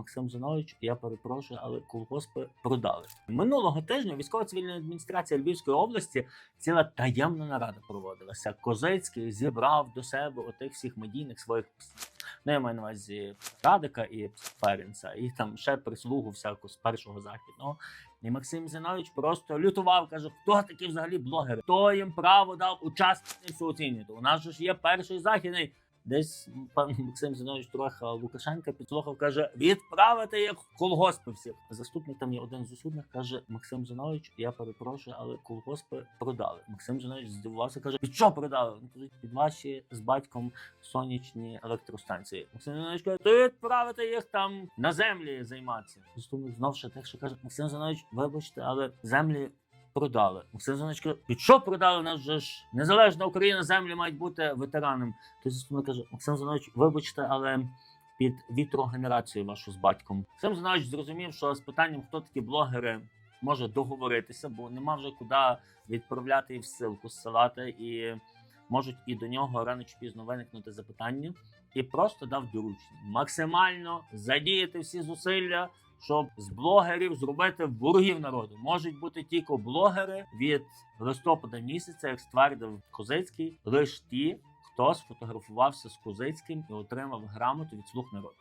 Максим Зинович, я перепрошую, але колгоспи продали. Минулого тижня військова цивільна адміністрація Львівської області ціла таємна нарада проводилася. Козицький зібрав до себе отих всіх медійних своїх ну, я маю на увазі Радика і Ференца, і там ще прислугу всяку з першого західного. І Максим Зінович просто лютував, каже, хто такі взагалі блогери? Хто їм право дав учасницю оцінювати? У нас ж є перший західний. Десь пан Максим Зінович трохи Лукашенка підслухав, каже: відправити в колгоспи всіх. Заступник там є один з усудних, каже Максим Зінович, я перепрошую, але колгоспи продали. Максим Зінович здивувався, каже: під що продали? Він каже, під ваші з батьком сонячні електростанції. Максим Зінович каже, то відправити їх там на землі займатися. Заступник знов ще тихше каже: Максим Зінович, вибачте, але землі продали. Зінович каже, під що продали? Нас же ж незалежна Україна, землі мають бути ветеранам. Той заступник каже, Максим Зінович, вибачте, але. Під вітрогенерацію вашу з батьком. Максим Зінович зрозумів, що з питанням, хто такі блогери, може договоритися, бо нема вже куди відправляти і в ссылку зсилати, і можуть і до нього рано чи пізно виникнути запитання. І просто дав доручення максимально задіяти всі зусилля, щоб з блогерів зробити ворогів народу. Можуть бути тільки блогери від листопада місяця, як ствердив Козицький, лише ті, хто сфотографувався з Козицьким і отримав грамоту від слуг народу.